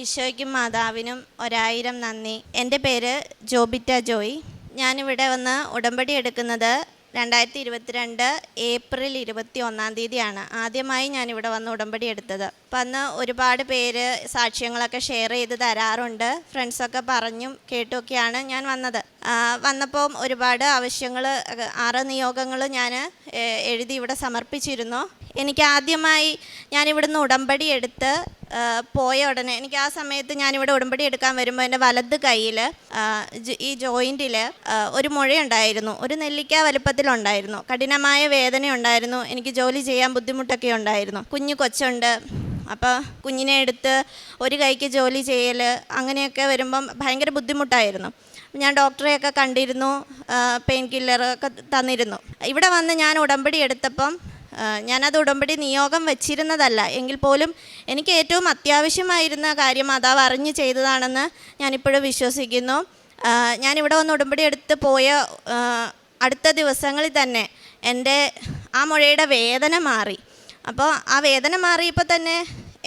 ഈശോയ്ക്കും മാതാവിനും ഒരായിരം നന്ദി. എന്റെ പേര് ജോബിറ്റ ജോയി. ഞാനിവിടെ വന്ന് ഉടമ്പടി എടുക്കുന്നത് രണ്ടായിരത്തി ഇരുപത്തിരണ്ട് ഏപ്രിൽ ഇരുപത്തി ഒന്നാം തീയതിയാണ്. ആദ്യമായി ഞാനിവിടെ വന്ന് ഉടമ്പടി എടുത്തത്. അപ്പം അന്ന് ഒരുപാട് പേര് സാക്ഷ്യങ്ങളൊക്കെ ഷെയർ ചെയ്ത് തരാറുണ്ട്. ഫ്രണ്ട്സൊക്കെ പറഞ്ഞും കേട്ടുമൊക്കെയാണ് ഞാൻ വന്നത്. വന്നപ്പോൾ വന്നപ്പം ഒരുപാട് ആവശ്യങ്ങൾ ആറ് നിയോഗങ്ങൾ ഞാൻ എഴുതി ഇവിടെ സമർപ്പിച്ചിരുന്നു. എനിക്ക് ആദ്യമായി ഞാനിവിടുന്ന് ഉടമ്പടി എടുത്ത് പോയ ഉടനെ എനിക്ക് ആ സമയത്ത് ഞാനിവിടെ ഉടമ്പടി എടുക്കാൻ വരുമ്പോൾ എന്റെ വലത് കയ്യിൽ ഈ ജോയിന്റിൽ ഒരു മുഴയുണ്ടായിരുന്നു. ഒരു നെല്ലിക്ക വലുപ്പത്തിലുണ്ടായിരുന്നു. കഠിനമായ വേദന ഉണ്ടായിരുന്നു എനിക്ക് ജോലി ചെയ്യാൻ ബുദ്ധിമുട്ടൊക്കെ ഉണ്ടായിരുന്നു. കുഞ്ഞു കൊച്ചുണ്ട്. അപ്പോൾ കുഞ്ഞിനെ എടുത്ത് ഒരു കൈക്ക് ജോലി ചെയ്യൽ അങ്ങനെയൊക്കെ വരുമ്പം ഭയങ്കര ബുദ്ധിമുട്ടായിരുന്നു. ഞാൻ ഡോക്ടറെയൊക്കെ കണ്ടിരുന്നു പെയിൻ കില്ലർ ഒക്കെ തന്നിരുന്നു. ഇവിടെ വന്ന് ഞാൻ ഉടമ്പടി എടുത്തപ്പം ഞാനത് ഉടമ്പടി നിയോഗം വെച്ചിരുന്നതല്ല. എങ്കിൽ പോലും എനിക്ക് ഏറ്റവും അത്യാവശ്യമായിരുന്ന കാര്യം മാതാവ് അറിഞ്ഞ് ചെയ്തതാണെന്ന് ഞാനിപ്പോഴും വിശ്വസിക്കുന്നു. ഞാനിവിടെ വന്ന് ഉടമ്പടി എടുത്ത് പോയ അടുത്ത ദിവസങ്ങളിൽ തന്നെ എന്റെ ആ മുഴയുടെ വേദന മാറി. അപ്പോൾ ആ വേദന മാറിയപ്പോൾ തന്നെ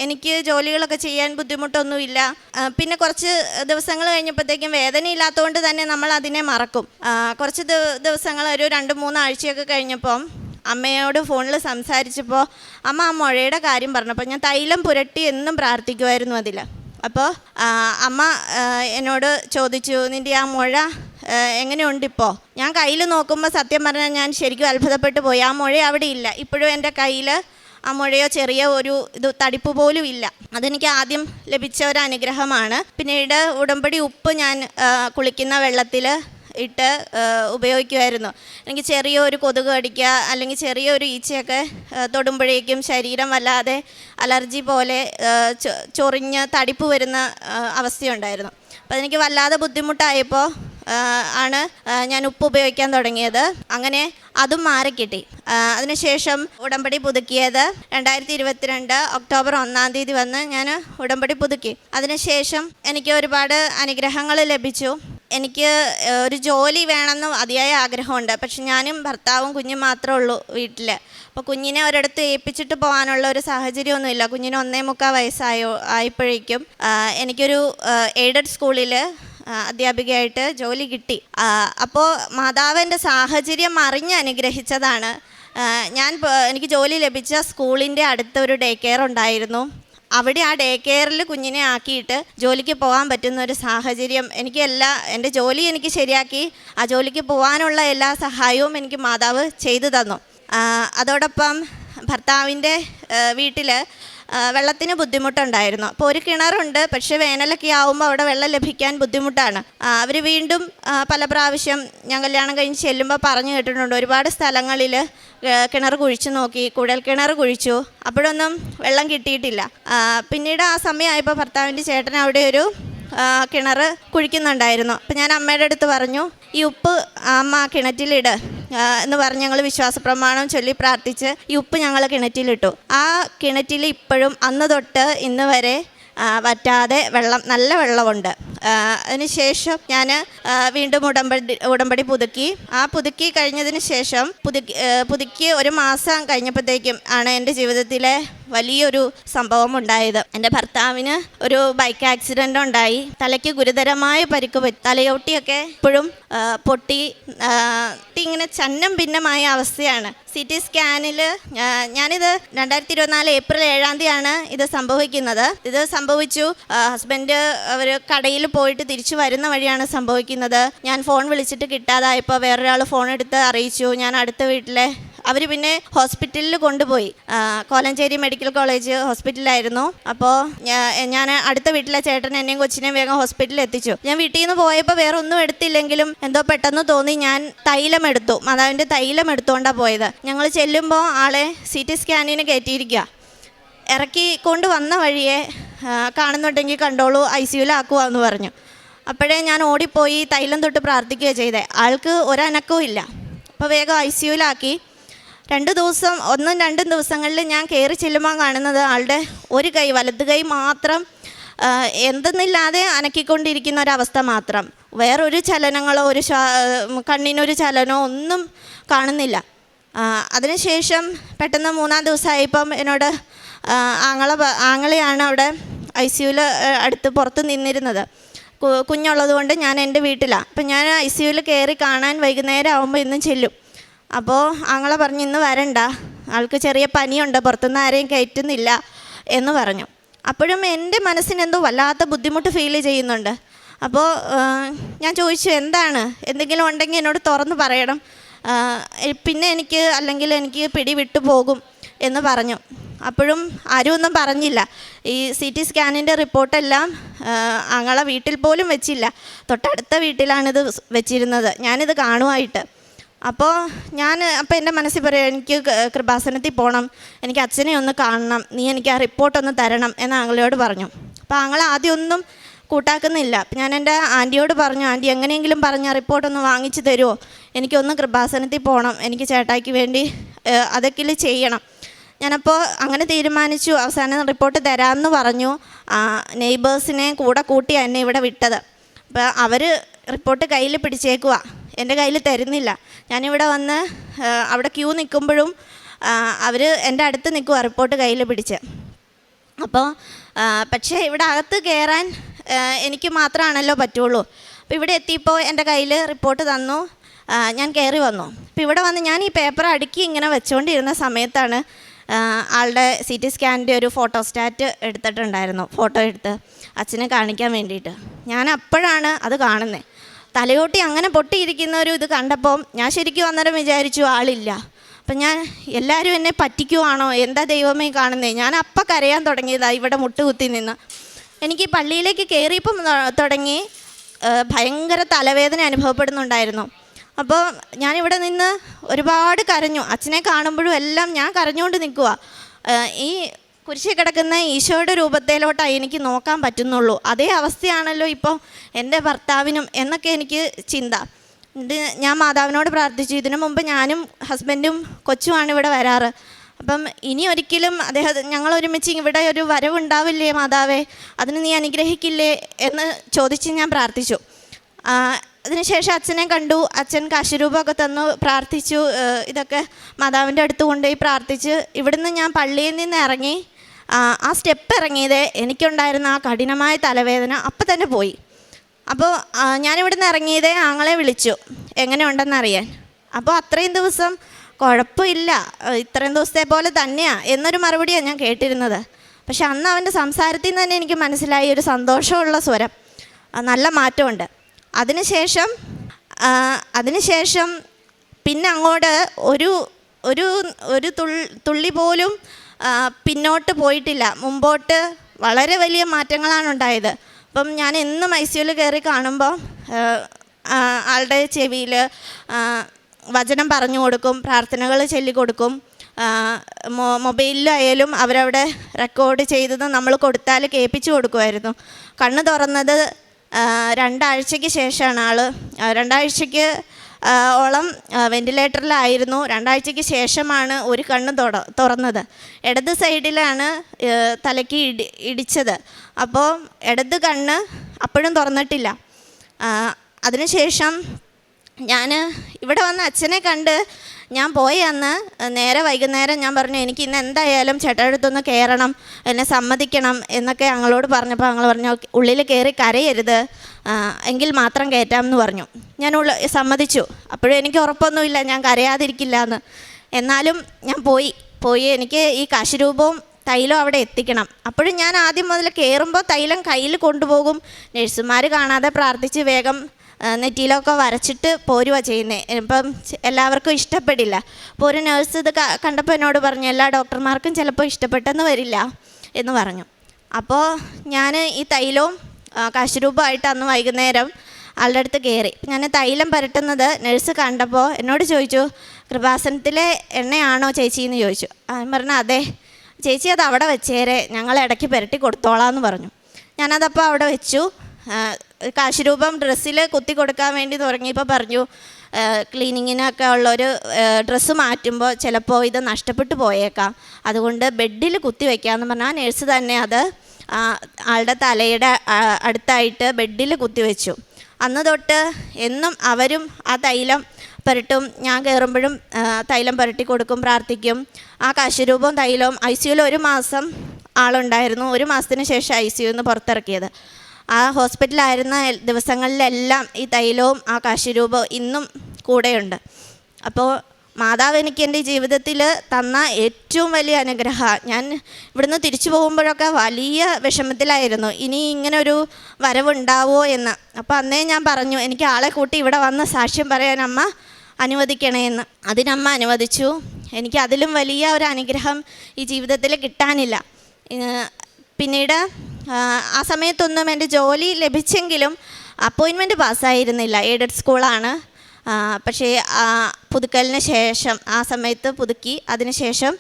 എനിക്ക് ജോലികളൊക്കെ ചെയ്യാൻ ബുദ്ധിമുട്ടൊന്നുമില്ല. പിന്നെ കുറച്ച് ദിവസങ്ങൾ കഴിഞ്ഞപ്പോഴത്തേക്കും വേദന ഇല്ലാത്തതുകൊണ്ട് തന്നെ നമ്മൾ അതിനെ മറക്കും. കുറച്ച് ദിവസങ്ങൾ ഒരു രണ്ട് മൂന്ന് ആഴ്ചയൊക്കെ കഴിഞ്ഞപ്പം അമ്മയോട് ഫോണിൽ സംസാരിച്ചപ്പോൾ അമ്മ ആ മുഴയുടെ കാര്യം പറഞ്ഞപ്പോൾ ഞാൻ തൈലം പുരട്ടി എന്നും പ്രാർത്ഥിക്കുമായിരുന്നു അതിൽ. അപ്പോൾ അമ്മ എന്നോട് ചോദിച്ചു നിന്റെ ആ മുഴ എങ്ങനെയുണ്ട് ഇപ്പോൾ ഞാൻ കയ്യിൽ നോക്കുമ്പോൾ സത്യം പറഞ്ഞാൽ ഞാൻ ശരിക്കും അത്ഭുതപ്പെട്ടു പോയി. ആ മുഴ അവിടെ ഇല്ല. ഇപ്പോഴും എന്റെ കയ്യിൽ ആ മുഴയോ ചെറിയ ഒരു ഇത് തടിപ്പ് പോലും ഇല്ല. അതെനിക്ക് ആദ്യം ലഭിച്ച ഒരു അനുഗ്രഹമാണ്. പിന്നീട് ഉടമ്പടി ഉപ്പ് ഞാൻ കുളിക്കുന്ന വെള്ളത്തിൽ ഇട്ട് ഉപയോഗിക്കുമായിരുന്നു. എനിക്ക് ചെറിയൊരു കൊതുക് കടിക്കുക അല്ലെങ്കിൽ ചെറിയൊരു ഈച്ചയൊക്കെ തൊടുമ്പോഴേക്കും ശരീരം വല്ലാതെ അലർജി പോലെ ചൊറിഞ്ഞ് തടിപ്പ് വരുന്ന അവസ്ഥയുണ്ടായിരുന്നു. അപ്പോൾ അതെനിക്ക് വല്ലാതെ ബുദ്ധിമുട്ടായപ്പോൾ ആണ് ഞാൻ ഉപ്പ് ഉപയോഗിക്കാൻ തുടങ്ങിയത്. അങ്ങനെ അതും മാറിക്കിട്ടി. അതിനുശേഷം ഉടമ്പടി പുതുക്കിയത് രണ്ടായിരത്തി ഇരുപത്തിരണ്ട് ഒക്ടോബർ ഒന്നാം തീയതി വന്ന് ഞാൻ ഉടമ്പടി പുതുക്കി. അതിനുശേഷം എനിക്ക് ഒരുപാട് അനുഗ്രഹങ്ങൾ ലഭിച്ചു. എനിക്ക് ഒരു ജോലി വേണമെന്ന് അതിയായ ആഗ്രഹമുണ്ട്. പക്ഷെ ഞാനും ഭർത്താവും കുഞ്ഞും മാത്രമേ ഉള്ളൂ വീട്ടിൽ അപ്പോൾ കുഞ്ഞിനെ ഒരിടത്ത് ഏൽപ്പിച്ചിട്ട് പോകാനുള്ള ഒരു സാഹചര്യമൊന്നുമില്ല. കുഞ്ഞിന് ഒന്നേ മുക്കാൽ വയസ്സായോ ആയപ്പോഴേക്കും എനിക്കൊരു എയ്ഡഡ് സ്കൂളിൽ അധ്യാപികയായിട്ട് ജോലി കിട്ടി. അപ്പോൾ മാതാവിന്റെ സാഹചര്യം അറിഞ്ഞ് അനുഗ്രഹിച്ചതാണ്. ഞാൻ എനിക്ക് ജോലി ലഭിച്ച സ്കൂളിന്റെ അടുത്തൊരു ഡേ കെയർ ഉണ്ടായിരുന്നു. അവിടെ ആ ഡേ കെയറിൽ കുഞ്ഞിനെ ആക്കിയിട്ട് ജോലിക്ക് പോകാൻ പറ്റുന്ന ഒരു സാഹചര്യം എനിക്ക് എല്ലാ എന്റെ ജോലി എനിക്ക് ശരിയാക്കി ആ ജോലിക്ക് പോകാനുള്ള എല്ലാ സഹായവും എനിക്ക് മാതാവ് ചെയ്തു തന്നു. അതോടൊപ്പം ഭർത്താവിന്റെ വീട്ടിൽ വെള്ളത്തിന് ബുദ്ധിമുട്ടുണ്ടായിരുന്നു. അപ്പോൾ ഒരു കിണറുണ്ട് പക്ഷേ വേനലൊക്കെ ആവുമ്പോൾ അവിടെ വെള്ളം ലഭിക്കാൻ ബുദ്ധിമുട്ടാണ്. അവർ വീണ്ടും പല പ്രാവശ്യം ഞാൻ കല്യാണം കഴിഞ്ഞ് ചെല്ലുമ്പോൾ പറഞ്ഞു കേട്ടിട്ടുണ്ട്. ഒരുപാട് സ്ഥലങ്ങളിൽ കിണർ കുഴിച്ചു നോക്കി കുഴൽ കിണർ കുഴിച്ചു. അപ്പോഴൊന്നും വെള്ളം കിട്ടിയിട്ടില്ല. പിന്നീട് ആ സമയമായപ്പോൾ ഭർത്താവിന്റെ ചേട്ടൻ അവിടെ ഒരു കിണർ കുഴിക്കുന്നുണ്ടായിരുന്നു. അപ്പം ഞാൻ അമ്മയുടെ അടുത്ത് പറഞ്ഞു ഈ ഉപ്പ് അമ്മ കിണറ്റിലിട്. എന്ന് പറഞ്ഞ് ഞങ്ങൾ വിശ്വാസ പ്രമാണം ചൊല്ലി പ്രാർത്ഥിച്ച് ഈ ഉപ്പ് ഞങ്ങൾ കിണറ്റിലിട്ടു. ആ കിണറ്റിൽ ഇപ്പോഴും അന്ന് തൊട്ട് ഇന്ന് വരെ വറ്റാതെ വെള്ളം നല്ല വെള്ളമുണ്ട്. അതിനുശേഷം ഞാൻ വീണ്ടും ഉടമ്പടി ഉടമ്പടി പുതുക്കി. ആ പുതുക്കി കഴിഞ്ഞതിന് ശേഷം പുതുക്കി പുതുക്കി ഒരു മാസം കഴിഞ്ഞപ്പോഴത്തേക്കും ആണ് എന്റെ ജീവിതത്തിലെ വലിയൊരു സംഭവം ഉണ്ടായത്. എന്റെ ഭർത്താവിന് ഒരു ബൈക്ക് ആക്സിഡന്റ് ഉണ്ടായി. തലയ്ക്ക് ഗുരുതരമായ പരിക്ക് പറ്റി തലയോട്ടിയൊക്കെ ഇപ്പോഴും പൊട്ടി ഇങ്ങനെ ചന്നം ഭിന്നമായ അവസ്ഥയാണ്. സി ടി സ്കാനിൽ ഞാനിത് രണ്ടായിരത്തി ഇരുപത്തിനാല് ഏപ്രിൽ ഏഴാം തീയതിയാണ് ഇത് സംഭവിക്കുന്നത്. ഇത് സംഭവിച്ചു ഹസ്ബൻഡ് അവർ കടയിൽ പോയിട്ട് തിരിച്ചു വരുന്ന വഴിയാണ് സംഭവിക്കുന്നത്. ഞാൻ ഫോൺ വിളിച്ചിട്ട് കിട്ടാതായപ്പോൾ വേറൊരാൾ ഫോൺ എടുത്ത് അറിയിച്ചു. ഞാൻ അടുത്ത വീട്ടിലെ അവർ പിന്നെ ഹോസ്പിറ്റലിൽ കൊണ്ടുപോയി. കോലഞ്ചേരി മെഡിക്കൽ കോളേജ് ഹോസ്പിറ്റലായിരുന്നു അപ്പോൾ ഞാൻ അടുത്ത വീട്ടിലെ ചേട്ടൻ എന്നെയും കൊച്ചിനെയും വേഗം ഹോസ്പിറ്റലിൽ എത്തിച്ചു. ഞാൻ വീട്ടിൽ നിന്ന് പോയപ്പോൾ വേറെ ഒന്നും എടുത്തില്ലെങ്കിലും എന്തോ പെട്ടെന്ന് തോന്നി ഞാൻ തൈലം എടുത്തു. മാതാവിന്റെ തൈലം എടുത്തുകൊണ്ടാണ് പോയത്. ഞങ്ങൾ ചെല്ലുമ്പോൾ ആളെ സി ടി സ്കാനിന് കയറ്റിയിരിക്കുക ഇറക്കി കൊണ്ട് വന്ന വഴിയെ കാണുന്നുണ്ടെങ്കിൽ കണ്ടോളൂ ഐ സിയുലാക്കുക എന്ന് പറഞ്ഞു. അപ്പോഴേ ഞാൻ ഓടിപ്പോയി തൈലം തൊട്ട് പ്രാർത്ഥിക്കുകയാണ് ചെയ്തേ. ആൾക്ക് ഒരനക്കവും ഇല്ല. അപ്പോൾ വേഗം ഐ സിയുലാക്കി രണ്ട് ദിവസം ഒന്നും രണ്ടും ദിവസങ്ങളിൽ ഞാൻ കയറി ചെല്ലുമ്പോൾ കാണുന്നത് ആളുടെ ഒരു കൈ വലത് കൈ മാത്രം എന്തെന്നില്ലാതെ അനക്കിക്കൊണ്ടിരിക്കുന്ന ഒരവസ്ഥ മാത്രം. വേറൊരു ചലനങ്ങളോ ഒരു കണ്ണിനൊരു ചലനമോ ഒന്നും കാണുന്നില്ല. അതിനുശേഷം പെട്ടെന്ന് മൂന്നാം ദിവസമായപ്പം എന്നോട് ആങ്ങള ആങ്ങളെയാണ് അവിടെ ഐ സിയുൽ അടുത്ത് പുറത്ത് നിന്നിരുന്നത്. കുഞ്ഞുള്ളത് കൊണ്ട് ഞാൻ എന്റെ വീട്ടിലാണ് അപ്പം ഞാൻ ഐ സിയുൽ കയറി കാണാൻ വൈകുന്നേരം ആകുമ്പോൾ ഇന്നും ചെല്ലും. അപ്പോൾ ആങ്ങളെ പറഞ്ഞു ഇന്ന് വരണ്ട. ആൾക്ക് ചെറിയ പനിയുണ്ട്. പുറത്തുനിന്ന് ആരെയും കയറ്റുന്നില്ല. എന്ന് പറഞ്ഞു. അപ്പോഴും എന്റെ മനസ്സിനെന്തോ വല്ലാത്ത ബുദ്ധിമുട്ട് ഫീൽ ചെയ്യുന്നുണ്ട്. അപ്പോൾ ഞാൻ ചോദിച്ചു എന്താണ്? എന്തെങ്കിലും ഉണ്ടെങ്കിൽ എന്നോട് തുറന്ന് പറയണം. പിന്നെ എനിക്ക് അല്ലെങ്കിൽ എനിക്ക് പിടി വിട്ടു പോകും. എന്ന് പറഞ്ഞു. അപ്പോഴും ആരും ഒന്നും പറഞ്ഞില്ല. ഈ സി ടി സ്കാനിന്റെ റിപ്പോർട്ടെല്ലാം ആങ്ങളെ വീട്ടിൽ പോലും വെച്ചില്ല. തൊട്ടടുത്ത വീട്ടിലാണിത് വെച്ചിരുന്നത്. ഞാനിത് കാണുമായിട്ട്. അപ്പോൾ ഞാൻ അപ്പോൾ എന്റെ മനസ്സിൽ പറയാം എനിക്ക് കൃപാസനത്തിൽ പോകണം എനിക്ക് അച്ഛനെ ഒന്ന് കാണണം. നീ എനിക്ക് ആ റിപ്പോർട്ടൊന്ന് തരണം എന്ന് ആങ്ങളയോട് പറഞ്ഞു. അപ്പോൾ ആങ്ങൾ ആദ്യമൊന്നും കൂട്ടാക്കുന്നില്ല. ഞാൻ എന്റെ ആന്റിയോട് പറഞ്ഞു ആന്റി എങ്ങനെയെങ്കിലും പറഞ്ഞ റിപ്പോർട്ടൊന്ന് വാങ്ങിച്ചു തരുമോ എനിക്കൊന്ന് കൃപാസനത്തിൽ പോകണം എനിക്ക് ചേട്ടായിക്ക് വേണ്ടി അതൊക്കെ ചെയ്യണം. ഞാനപ്പോൾ അങ്ങനെ തീരുമാനിച്ചു. അവസാനം റിപ്പോർട്ട് തരാമെന്ന് പറഞ്ഞു. നെയ്ബേഴ്സിനെ കൂടെ കൂട്ടി എന്നെ ഇവിടെ വിട്ടത്. അപ്പോൾ അവർ റിപ്പോർട്ട് കയ്യിൽ പിടിച്ചേക്കുക എന്റെ കയ്യിൽ തരുന്നില്ല. ഞാനിവിടെ വന്ന് അവിടെ ക്യൂ നിൽക്കുമ്പോഴും അവർ എന്റെ അടുത്ത് നിൽക്കുക റിപ്പോർട്ട് കയ്യിൽ പിടിച്ച്. അപ്പോൾ പക്ഷേ ഇവിടെ അകത്ത് കയറാൻ എനിക്ക് മാത്രമാണല്ലോ പറ്റുള്ളൂ. അപ്പോൾ ഇവിടെ എത്തിയപ്പോൾ എന്റെ കയ്യിൽ റിപ്പോർട്ട് തന്നു. ഞാൻ കയറി വന്നു. അപ്പോൾ ഇവിടെ വന്ന് ഞാൻ ഈ പേപ്പർ അടുക്കി ഇങ്ങനെ വെച്ചുകൊണ്ടിരുന്ന സമയത്താണ് ആളുടെ സി ടി സ്കാനിന്റെ ഒരു ഫോട്ടോസ്റ്റാറ്റ് എടുത്തിട്ടുണ്ടായിരുന്നു. ഫോട്ടോ എടുത്ത് അച്ഛനെ കാണിക്കാൻ വേണ്ടിയിട്ട്. ഞാൻ അപ്പോഴാണ് അത് കാണുന്നത് തലയോട്ടി അങ്ങനെ പൊട്ടിയിരിക്കുന്ന ഒരു ഇത് കണ്ടപ്പോൾ ഞാൻ ശരിക്കും അന്നേരം വിചാരിച്ചു ആളില്ല. അപ്പം ഞാൻ എല്ലാവരും എന്നെ പറ്റിക്കുവാണോ? എന്താ ദൈവമേ കാണുന്നത് ഞാൻ അപ്പം കരയാൻ തുടങ്ങിയതാണ് ഇവിടെ മുട്ടുകുത്തി നിന്ന്. എനിക്ക് പള്ളിയിലേക്ക് കയറിയപ്പം തുടങ്ങി ഭയങ്കര തലവേദന അനുഭവപ്പെടുന്നുണ്ടായിരുന്നു. അപ്പോൾ ഞാനിവിടെ നിന്ന് ഒരുപാട് കരഞ്ഞു. അച്ഛനെ കാണുമ്പോഴും എല്ലാം ഞാൻ കരഞ്ഞുകൊണ്ട് നിൽക്കുക ഈ കുരിശി കിടക്കുന്ന ഈശോയുടെ രൂപത്തിലോട്ടാണ് എനിക്ക് നോക്കാൻ പറ്റുന്നുള്ളൂ. അതേ അവസ്ഥയാണല്ലോ ഇപ്പോൾ എന്റെ ഭർത്താവിനും എന്നൊക്കെ എനിക്ക് ചിന്ത. ഞാൻ മാതാവിനോട് പ്രാർത്ഥിച്ചു. ഇതിനു മുമ്പ് ഞാനും ഹസ്ബൻഡും കൊച്ചുമാണ് ഇവിടെ വരാറ്. അപ്പം ഇനി ഒരിക്കലും അദ്ദേഹം ഞങ്ങൾ ഒരുമിച്ച് ഇവിടെ ഒരു വരവുണ്ടാവില്ലേ മാതാവേ? അതിന് നീ അനുഗ്രഹിക്കില്ലേ എന്ന് ചോദിച്ച് ഞാൻ പ്രാർത്ഥിച്ചു. അതിനുശേഷം അച്ഛനെ കണ്ടു. അച്ഛൻ കാശുരൂപമൊക്കെ തന്നു പ്രാർത്ഥിച്ചു. ഇതൊക്കെ മാതാവിന്റെ അടുത്ത് കൊണ്ടുപോയി പ്രാർത്ഥിച്ച് ഇവിടുന്ന് ഞാൻ പള്ളിയിൽ നിന്ന് ഇറങ്ങി. ആ, സ്റ്റെപ്പ് ഇറങ്ങിയത് എനിക്കുണ്ടായിരുന്ന ആ കഠിനമായ തലവേദന അപ്പം തന്നെ പോയി. അപ്പോൾ ഞാനിവിടുന്ന് ഇറങ്ങിയത് ആങ്ങളെ വിളിച്ചു. എങ്ങനെ ഉണ്ടെന്ന് അറിയാൻ അപ്പോൾ അത്രയും ദിവസം കുഴപ്പമില്ല. ഇത്രയും ദിവസത്തെ പോലെ തന്നെയാണ് എന്നൊരു മറുപടിയാണ് ഞാൻ കേട്ടിരുന്നത്. പക്ഷെ അന്ന് അവന്റെ സംസാരത്തിൽ നിന്ന് തന്നെ എനിക്ക് മനസ്സിലായി. ഒരു സന്തോഷമുള്ള സ്വരം. നല്ല മാറ്റമുണ്ട്. അതിനുശേഷം അതിനുശേഷം പിന്നെ അങ്ങോട്ട് ഒരു ഒരു ഒരു തുള്ളി പോലും പിന്നോട്ട് പോയിട്ടില്ല. മുമ്പോട്ട് വളരെ വലിയ മാറ്റങ്ങളാണ് ഉണ്ടായത്. അപ്പം ഞാൻ എന്നും ഐ സിയുവിൽ കയറി കാണുമ്പോൾ ആളുടെ ചെവിയിൽ വചനം പറഞ്ഞു കൊടുക്കും പ്രാർത്ഥനകൾ ചൊല്ലിക്കൊടുക്കും മൊബൈലിലായാലും അവരവിടെ റെക്കോർഡ് ചെയ്തത് നമ്മൾ കൊടുത്താൽ കേൾപ്പിച്ചു കൊടുക്കുമായിരുന്നു. കണ്ണ് തുറന്നത് രണ്ടാഴ്ചയ്ക്ക് ശേഷമാണ് ആൾ രണ്ടാഴ്ചയ്ക്ക് ഓളം ആ, വെന്റിലേറ്ററിലായിരുന്നു. രണ്ടാഴ്ചയ്ക്ക് ശേഷമാണ് ഒരു കണ്ണ് തുറ തുറന്നത്. ഇടത് സൈഡിലാണ് തലയ്ക്ക് ഇടി ഇടിച്ചത്. അപ്പോൾ ഇടത് കണ്ണ് അപ്പോഴും തുറന്നിട്ടില്ല. അതിനുശേഷം ഞാൻ ഇവിടെ വന്ന് അച്ഛനെ കണ്ട് ഞാൻ പോയി അന്ന് നേരെ വൈകുന്നേരം ഞാൻ പറഞ്ഞു എനിക്ക് ഇന്ന് എന്തായാലും ചേട്ടന്റെ അടുത്തൊന്ന് കയറണം എന്നെ സമ്മതിക്കണം എന്നൊക്കെ ഞങ്ങളോട് പറഞ്ഞപ്പോൾ ഞങ്ങൾ പറഞ്ഞു ഉള്ളിൽ കയറി കരയരുത് എങ്കിൽ മാത്രം കയറ്റാം എന്ന് പറഞ്ഞു. ഞാൻ ഉള്ള സമ്മതിച്ചു. അപ്പോഴും എനിക്ക് ഉറപ്പൊന്നുമില്ല ഞാൻ കരയാതിരിക്കില്ല എന്ന് എന്നാലും ഞാൻ പോയി പോയി എനിക്ക് ഈ കാശുരൂപവും തൈലം അവിടെ എത്തിക്കണം. അപ്പോഴും ഞാൻ ആദ്യം മുതൽ കയറുമ്പോൾ തൈലം കയ്യിൽ കൊണ്ടുപോകും. നഴ്സുമാർ കാണാതെ പ്രാർത്ഥിച്ച് വേഗം നെറ്റിയിലൊക്കെ വരച്ചിട്ട് പോരുക ചെയ്യുന്നത് ഇപ്പം എല്ലാവർക്കും ഇഷ്ടപ്പെടില്ല. അപ്പോൾ ഒരു നേഴ്സ് ഇത് കണ്ടപ്പോൾ എന്നോട് പറഞ്ഞു എല്ലാ ഡോക്ടർമാർക്കും ചിലപ്പോൾ ഇഷ്ടപ്പെട്ടെന്ന് വരില്ല എന്ന് പറഞ്ഞു. അപ്പോൾ ഞാൻ ഈ തൈലവും കാശുരൂപമായിട്ട് അന്ന് വൈകുന്നേരം ആളുടെ അടുത്ത് കയറി. ഞാൻ തൈലം പരട്ടുന്നത് നഴ്സ് കണ്ടപ്പോൾ എന്നോട് ചോദിച്ചു കൃപാസനത്തിലെ എണ്ണയാണോ ചേച്ചി? എന്ന് ചോദിച്ചു. അവൻ പറഞ്ഞു അതെ ചേച്ചി അത് അവിടെ വെച്ചേരെ. ഞങ്ങൾ ഇടയ്ക്ക് പുരട്ടി കൊടുത്തോളാം എന്ന് പറഞ്ഞു. ഞാനതപ്പോൾ അവിടെ വെച്ചു. ആ, കാശുരൂപം ഡ്രസ്സിൽ കുത്തി കൊടുക്കാൻ വേണ്ടി തുടങ്ങിയപ്പോൾ പറഞ്ഞു ക്ലീനിങ്ങിനൊക്കെ ഉള്ളൊരു ഡ്രസ്സ് മാറ്റുമ്പോൾ ചിലപ്പോൾ ഇത് നഷ്ടപ്പെട്ടു പോയേക്കാം. അതുകൊണ്ട് ബെഡിൽ കുത്തി വയ്ക്കാമെന്ന് പറഞ്ഞാൽ നേഴ്സ് തന്നെ അത് ആളുടെ തലയുടെ അടുത്തായിട്ട് ബെഡിൽ കുത്തി വെച്ചു. അന്ന് തൊട്ട് എന്നും അവരും ആ തൈലം പുരട്ടും. ഞാൻ കയറുമ്പോഴും തൈലം പുരട്ടി കൊടുക്കും പ്രാർത്ഥിക്കും. ആ കാശുരൂപവും തൈലവും ഐ സിയുയിൽ ഒരു മാസം ആളുണ്ടായിരുന്നു. ഒരു മാസത്തിന് ശേഷം ഐ സിയുന്ന് പുറത്തിറക്കിയത്. ആ ഹോസ്പിറ്റലായിരുന്ന ദിവസങ്ങളിലെല്ലാം ഈ തൈലവും ആ കാശിരൂപവും ഇന്നും കൂടെയുണ്ട്. അപ്പോൾ മാതാവ് എനിക്ക് എന്റെ ജീവിതത്തിൽ തന്ന ഏറ്റവും വലിയ അനുഗ്രഹ ഞാൻ ഇവിടുന്ന് തിരിച്ചു പോകുമ്പോഴൊക്കെ വലിയ വിഷമത്തിലായിരുന്നു. ഇനി ഇങ്ങനെ ഒരു വരവുണ്ടാവോ എന്ന്. അപ്പോൾ അന്നേ ഞാൻ പറഞ്ഞു എനിക്ക് ആളെ കൂട്ടി ഇവിടെ വന്ന് സാക്ഷ്യം പറയാൻ അമ്മ അനുവദിക്കണേന്ന് അതിനമ്മ അനുവദിച്ചു. എനിക്ക് അതിലും വലിയ ഒരു അനുഗ്രഹം ഈ ജീവിതത്തിൽ കിട്ടാനില്ല. പിന്നീട് ആ, സമയത്തൊന്നും എന്റെ ജോലി ലഭിച്ചെങ്കിലും അപ്പോയിൻമെന്റ് പാസ്സായിരുന്നില്ല. എയ്ഡഡ് സ്കൂളാണ്. പക്ഷേ പുതുക്കലിന് ശേഷം ആ സമയത്ത് പുതുക്കി. അതിന് ശേഷം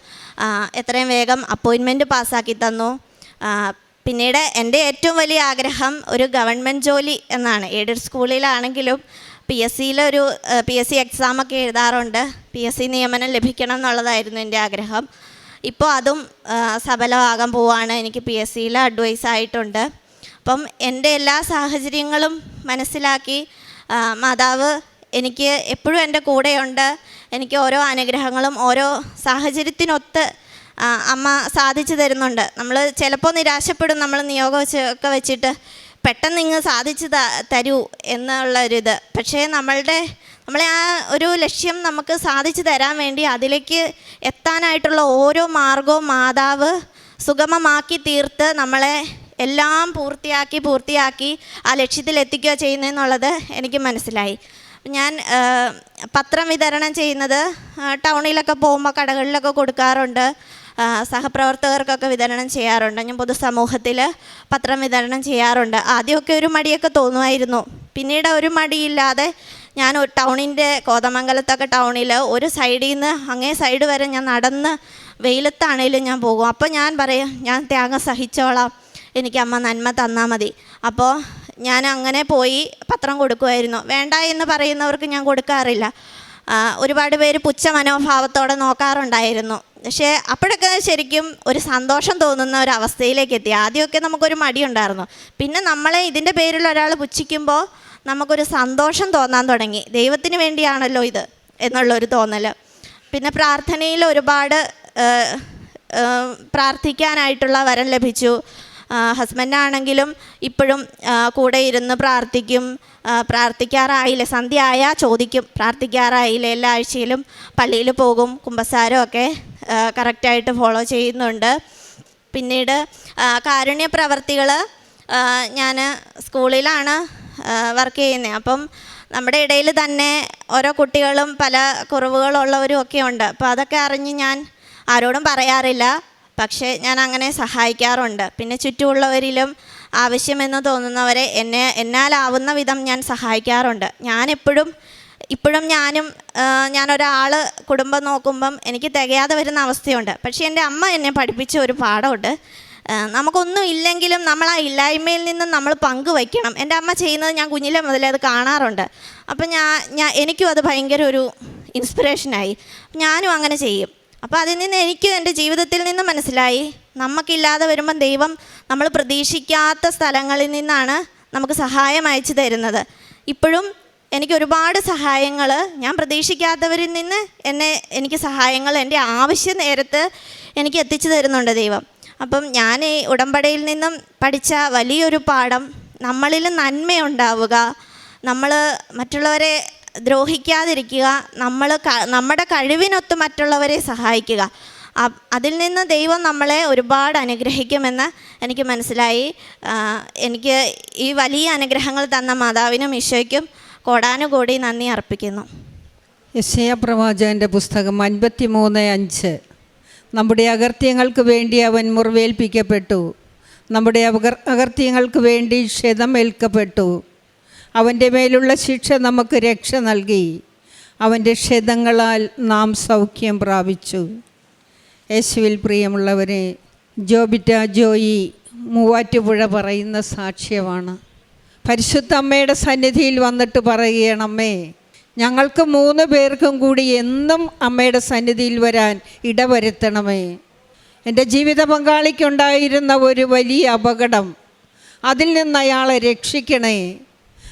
എത്രയും വേഗം അപ്പോയിൻമെന്റ് പാസ്സാക്കി തന്നു. പിന്നീട് എന്റെ ഏറ്റവും വലിയ ആഗ്രഹം ഒരു ഗവൺമെന്റ് ജോലി എന്നാണ്. എയ്ഡഡ് സ്കൂളിലാണെങ്കിലും പി എസ് സിയിലൊരു പി എസ് സി എക്സാമൊക്കെ എഴുതാറുണ്ട്. പി എസ് സി നിയമനം ലഭിക്കണം എന്നുള്ളതായിരുന്നു എന്റെ ആഗ്രഹം. ഇപ്പോൾ അതും സബലമാകാൻ പോവാണ്. എനിക്ക് പി എസ് സിയിൽ അഡ്വൈസ് ആയിട്ടുണ്ട്. അപ്പം എന്റെ എല്ലാ സാഹചര്യങ്ങളും മനസ്സിലാക്കി മാതാവ് എനിക്ക് എപ്പോഴും എന്റെ കൂടെയുണ്ട്. എനിക്ക് ഓരോ അനുഗ്രഹങ്ങളും ഓരോ സാഹചര്യത്തിനൊത്ത് അമ്മ സാധിച്ചു തരുന്നുണ്ട്. നമ്മൾ ചിലപ്പോൾ നിരാശപ്പെടും. നമ്മൾ നിയോഗം ഒക്കെ വെച്ചിട്ട് പെട്ടെന്ന് ഇങ്ങ് സാധിച്ചു തരൂ എന്നുള്ളൊരിത് പക്ഷേ നമ്മളുടെ നമ്മളെ ആ ഒരു ലക്ഷ്യം നമുക്ക് സാധിച്ചു തരാൻ വേണ്ടി അതിലേക്ക് എത്താനായിട്ടുള്ള ഓരോ മാർഗവും മാതാവ് സുഗമമാക്കി തീർത്ത് നമ്മളെ എല്ലാം പൂർത്തിയാക്കി പൂർത്തിയാക്കി ആ ലക്ഷ്യത്തിൽ എത്തിക്കുക ചെയ്യുന്നതെന്നുള്ളത് എനിക്ക് മനസ്സിലായി. ഞാൻ പത്രം വിതരണം ചെയ്യുന്നത് ടൗണിലൊക്കെ പോകുമ്പോൾ കടകളിലൊക്കെ കൊടുക്കാറുണ്ട്. സഹപ്രവർത്തകർക്കൊക്കെ വിതരണം ചെയ്യാറുണ്ട്. ഞാൻ പൊതുസമൂഹത്തിൽ പത്രം വിതരണം ചെയ്യാറുണ്ട്. ആദ്യമൊക്കെ ഒരു മടിയൊക്കെ തോന്നുമായിരുന്നു. പിന്നീട് ഒരു മടിയില്ലാതെ ഞാൻ ടൗണിന്റെ കോതമംഗലത്തൊക്കെ ടൗണിൽ ഒരു സൈഡിൽ നിന്ന് അങ്ങേ സൈഡ് വരെ ഞാൻ നടന്ന് വെയിലത്താണേലും ഞാൻ പോകും. അപ്പോൾ ഞാൻ പറയും ഞാൻ ത്യാഗം സഹിച്ചോളാം. എനിക്ക് അമ്മ നന്മ തന്നാൽ മതി. അപ്പോൾ ഞാൻ അങ്ങനെ പോയി പത്രം കൊടുക്കുമായിരുന്നു. വേണ്ട എന്ന് പറയുന്നവർക്ക് ഞാൻ കൊടുക്കാറില്ല. ഒരുപാട് പേര് പുച്ഛ മനോഭാവത്തോടെ നോക്കാറുണ്ടായിരുന്നു. പക്ഷേ അപ്പോഴൊക്കെ ശരിക്കും ഒരു സന്തോഷം തോന്നുന്ന ഒരു അവസ്ഥയിലേക്ക് എത്തി. ആദ്യമൊക്കെ നമുക്കൊരു മടിയുണ്ടായിരുന്നു. പിന്നെ നമ്മളെ ഇതിന്റെ പേരിൽ ഒരാൾ പുച്ഛിക്കുമ്പോൾ നമുക്കൊരു സന്തോഷം തോന്നാൻ തുടങ്ങി. ദൈവത്തിന് വേണ്ടിയാണല്ലോ ഇത് എന്നുള്ളൊരു തോന്നൽ. പിന്നെ പ്രാർത്ഥനയിൽ ഒരുപാട് പ്രാർത്ഥിക്കാനായിട്ടുള്ള വരം ലഭിച്ചു. ഹസ്ബൻഡാണെങ്കിലും ഇപ്പോഴും കൂടെ ഇരുന്ന് പ്രാർത്ഥിക്കും പ്രാർത്ഥിക്കാറായില്ല പ്രാർത്ഥിക്കാറായില്ലേ സന്ധ്യ ആയാൽ ചോദിക്കും പ്രാർത്ഥിക്കാറായില്ലേ എല്ലാ ആഴ്ചയിലും പള്ളിയിൽ പോകും കുമ്പസാരമൊക്കെ കറക്റ്റായിട്ട് ഫോളോ ചെയ്യുന്നുണ്ട്. പിന്നീട് കാരുണ്യ പ്രവർത്തികൾ ഞാൻ സ്കൂളിലാണ് വർക്ക് ചെയ്യുന്നത് അപ്പം നമ്മുടെ ഇടയിൽ തന്നെ ഓരോ കുട്ടികളും പല കുറവുകളുള്ളവരും ഒക്കെ ഉണ്ട്. അപ്പോൾ അതൊക്കെ അറിഞ്ഞ് ഞാൻ ആരോടും പറയാറില്ല. പക്ഷേ ഞാൻ അങ്ങനെ സഹായിക്കാറുണ്ട്. പിന്നെ ചുറ്റുമുള്ളവരിലും ആവശ്യമെന്ന് തോന്നുന്നവരെ എന്നെ എന്നാലാവുന്ന വിധം ഞാൻ സഹായിക്കാറുണ്ട്. ഞാനെപ്പോഴും ഇപ്പോഴും ഞാനും ഞാനൊരാൾ കുടുംബം നോക്കുമ്പം എനിക്ക് തികയാതെ വരുന്ന അവസ്ഥയുണ്ട്. പക്ഷേ എന്റെ അമ്മ എന്നെ പഠിപ്പിച്ച ഒരു പാഠമുണ്ട്. നമുക്കൊന്നും ഇല്ലെങ്കിലും നമ്മൾ ആ ഇല്ലായ്മയിൽ നിന്ന് നമ്മൾ പങ്കുവയ്ക്കണം. എന്റെ അമ്മ ചെയ്യുന്നത് ഞാൻ കുഞ്ഞിലെ മുതലേ അത് കാണാറുണ്ട്. അപ്പം ഞാൻ ഞാൻ എനിക്കും അത് ഭയങ്കര ഒരു ഇൻസ്പിറേഷനായി ഞാനും അങ്ങനെ ചെയ്യും. അപ്പോൾ അതിൽ നിന്ന് എനിക്ക് എന്റെ ജീവിതത്തിൽ നിന്ന് മനസ്സിലായി. നമുക്കില്ലാതെ വരുമ്പം ദൈവം നമ്മൾ പ്രതീക്ഷിക്കാത്ത സ്ഥലങ്ങളിൽ നിന്നാണ് നമുക്ക് സഹായം അയച്ചു തരുന്നത്. ഇപ്പോഴും എനിക്ക് ഒരുപാട് സഹായങ്ങൾ ഞാൻ പ്രതീക്ഷിക്കാത്തവരിൽ നിന്ന് എന്നെ എനിക്ക് സഹായങ്ങൾ എന്റെ ആവശ്യ നേരത്ത് എനിക്ക് എത്തിച്ചു തരുന്നുണ്ട് ദൈവം. അപ്പം ഞാൻ ഈ ഉടമ്പടിയിൽ നിന്നും പഠിച്ച വലിയൊരു പാഠം നമ്മളിൽ നന്മയുണ്ടാവുക നമ്മൾ മറ്റുള്ളവരെ ദ്രോഹിക്കാതിരിക്കുക നമ്മൾ നമ്മുടെ കഴിവിനൊത്ത് മറ്റുള്ളവരെ സഹായിക്കുക. അതിൽ നിന്ന് ദൈവം നമ്മളെ ഒരുപാട് അനുഗ്രഹിക്കുമെന്ന് എനിക്ക് മനസ്സിലായി. എനിക്ക് ഈ വലിയ അനുഗ്രഹങ്ങൾ തന്ന മാതാവിനും ഈശോയ്ക്കും കോടാനുകൂടി നന്ദി അർപ്പിക്കുന്നു. യശയ പ്രവാചകന്റെ പുസ്തകം അൻപത്തി മൂന്ന് അഞ്ച്. നമ്മുടെ അകർത്യങ്ങൾക്ക് വേണ്ടി അവൻ മുറിവേൽപ്പിക്കപ്പെട്ടു. നമ്മുടെ അപകർ അകർത്യങ്ങൾക്ക് വേണ്ടി ക്ഷതം ഏൽക്കപ്പെട്ടു അവന്റെ മേലുള്ള ശിക്ഷ നമുക്ക് രക്ഷ നൽകി. അവന്റെ ക്ഷതങ്ങളാൽ നാം സൗഖ്യം പ്രാപിച്ചു. യേശുവിൽ പ്രിയമുള്ളവരെ ജോബിറ്റ ജോയി മൂവാറ്റുപുഴ പറയുന്ന സാക്ഷ്യമാണ്. പരിശുദ്ധ അമ്മയുടെ സന്നിധിയിൽ വന്നിട്ട് പറയുകയാണ് അമ്മേ ഞങ്ങൾക്ക് മൂന്ന് പേർക്കും കൂടി എന്നും അമ്മയുടെ സന്നിധിയിൽ വരാൻ ഇടവരുത്തണമേ. എന്റെ ജീവിത പങ്കാളിക്കുണ്ടായിരുന്ന ഒരു വലിയ അപകടം. അതിൽ നിന്ന് അയാളെ രക്ഷിക്കണേ.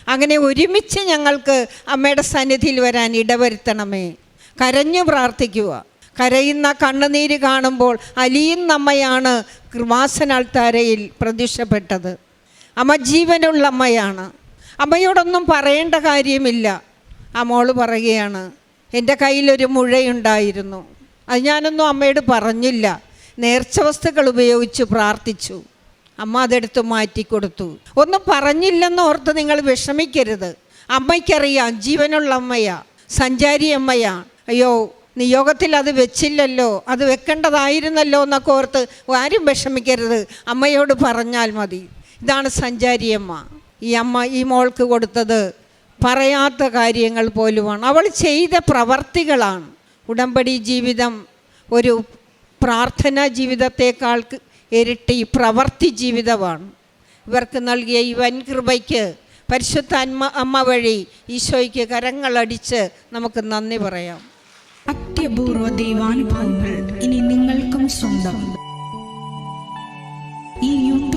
അങ്ങനെ ഒരുമിച്ച് ഞങ്ങൾക്ക് അമ്മയുടെ സന്നിധിയിൽ വരാൻ ഇടവരുത്തണമേ. കരഞ്ഞു പ്രാർത്ഥിക്കുക. കരയുന്ന കണ്ണുനീര് കാണുമ്പോൾ അലിയുന്ന അമ്മയാണ് കൃപാസനാൾത്താരയിൽ പ്രത്യക്ഷപ്പെട്ടത്. അമ്മ ജീവനുള്ള അമ്മയാണ്. അമ്മയോടൊന്നും പറയേണ്ട കാര്യമില്ല. ആ മോൾ പറയുകയാണ് എന്റെ കയ്യിലൊരു മുഴയുണ്ടായിരുന്നു. അത് ഞാനൊന്നും അമ്മയോട് പറഞ്ഞില്ല. നേർച്ച വസ്തുക്കൾ ഉപയോഗിച്ച് പ്രാർത്ഥിച്ചു. അമ്മ അതെടുത്ത് മാറ്റിക്കൊടുത്തു. ഒന്നും പറഞ്ഞില്ലെന്ന് ഓർത്ത് നിങ്ങൾ വിഷമിക്കരുത്. അമ്മയ്ക്കറിയാം ജീവനുള്ള അമ്മയാ സഞ്ചാരി അമ്മയാ. അയ്യോ നിയോഗത്തിൽ അത് വെച്ചില്ലല്ലോ അത് വെക്കേണ്ടതായിരുന്നല്ലോ എന്നൊക്കെ ഓർത്ത് ആരും വിഷമിക്കരുത്. അമ്മയോട് പറഞ്ഞാൽ മതി. ഇതാണ് സഞ്ചാരിയമ്മ. ഈ അമ്മ ഈ മോൾക്ക് കൊടുത്തത് പറയാത്ത കാര്യങ്ങൾ പോലുമാണ്. അവൾ ചെയ്ത പ്രവർത്തികളാണ്. ഉടമ്പടി ജീവിതം ഒരു പ്രാർത്ഥനാ ജീവിതത്തെക്കാൾ ഇരട്ടി പ്രവർത്തി ജീവിതമാണ്. ഇവർക്ക് നൽകിയ ഈ വൻകൃപയ്ക്ക് പരിശുദ്ധ അമ്മ അമ്മ വഴി ഈശോയ്ക്ക് കരങ്ങളടിച്ച് നമുക്ക് നന്ദി പറയാം. അത്യപൂർവ ദൈവാനുഭവങ്ങൾ ഇനി നിങ്ങൾക്കും സ്വന്തം. ഈ യൂട്യൂബ്